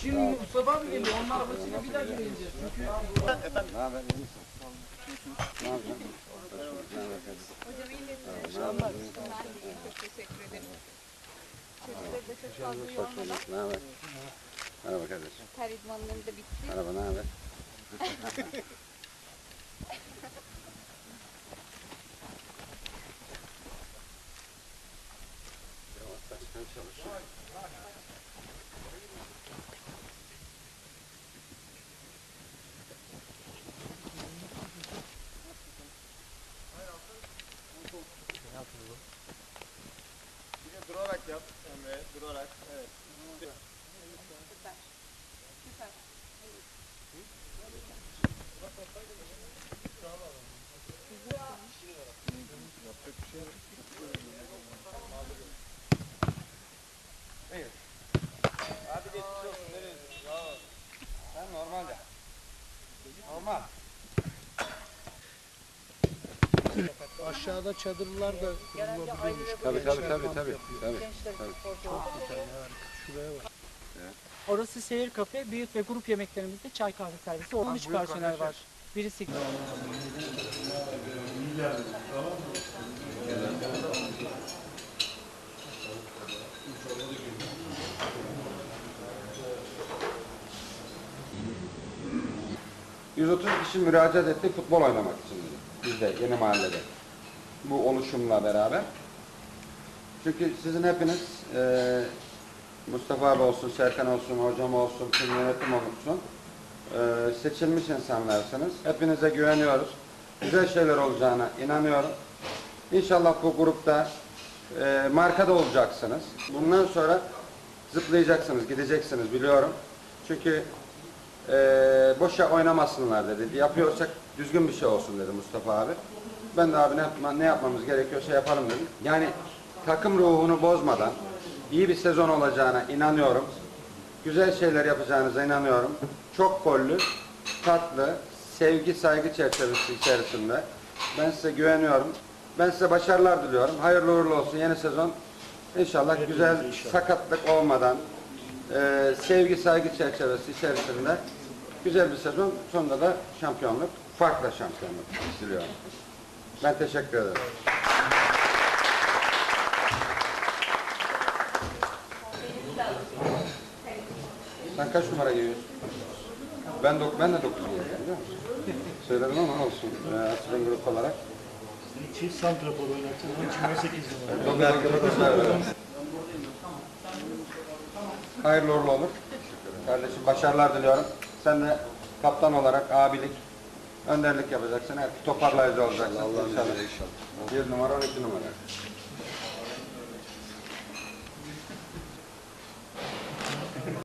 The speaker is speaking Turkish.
Şimdi Mustafa abi geliyor. Onun arabasıyla bir daha geleceğiz. Çünkü Ne haber? iyi misin? Ne haber? Hocam de iyiyim. Çok teşekkür ederim. Çocukları da çok fazla yormadan. Ne haber? Merhaba kardeşim. ter idmanları da bitti. Merhaba, ne haber? Çalışıyor. Emre, durarak. Evet. Süper. Süper. Hadi geçmiş olsun. Nereye? Sen normal de. Normal. Aşağıda çadırlar da kurulabiliyormuş. Tabii tabii tabii tabii. tabii. Şuraya bak. orası seyir kafe. Büyük ve grup yemeklerimizde çay kahve servisi. Onun üç personel var. Birisi Hı. 130 kişi müracaat etti futbol oynamak için. Bizde yeni mahallede. Bu oluşumla beraber. Çünkü sizin hepiniz eee Mustafa abi olsun, Serkan olsun, hocam olsun, tüm yönetim olsun eee, seçilmiş insanlarsınız. Hepinize güveniyoruz. Güzel şeyler olacağına inanıyorum. İnşallah bu grupta eee markada olacaksınız. Bundan sonra zıplayacaksınız, gideceksiniz biliyorum. Çünkü eee boşa oynamasınlar dedi. Yapıyorsak düzgün bir şey olsun dedi Mustafa abi. Ben de abi ne, yapma, ne yapmamız gerekiyorsa yapalım dedim. Yani takım ruhunu bozmadan iyi bir sezon olacağına inanıyorum. Güzel şeyler yapacağınıza inanıyorum. Çok gollü, tatlı, sevgi, saygı çerçevesi içerisinde. Ben size güveniyorum. Ben size başarılar diliyorum. Hayırlı uğurlu olsun yeni sezon. İnşallah güzel, sakatlık olmadan, e, sevgi, saygı çerçevesi içerisinde güzel bir sezon. Sonunda da şampiyonluk, farklı şampiyonluk diliyorum. Ben teşekkür ederim. Sen kaç numara giyiyorsun? Ben, dok ben de 9 giyiyorum biliyor musun? Söyledim ama olsun. Ee, Açılım grup olarak. Çift santrafor oynatacağız. Onun için 18 numara. Dokuz. Hayırlı uğurlu olur. Kardeşim başarılar diliyorum. Sen de kaptan olarak abilik, önderlik yapacaksın. Hep toparlayıcı olacaksın. İnşallah. Bir numara, 12 numara.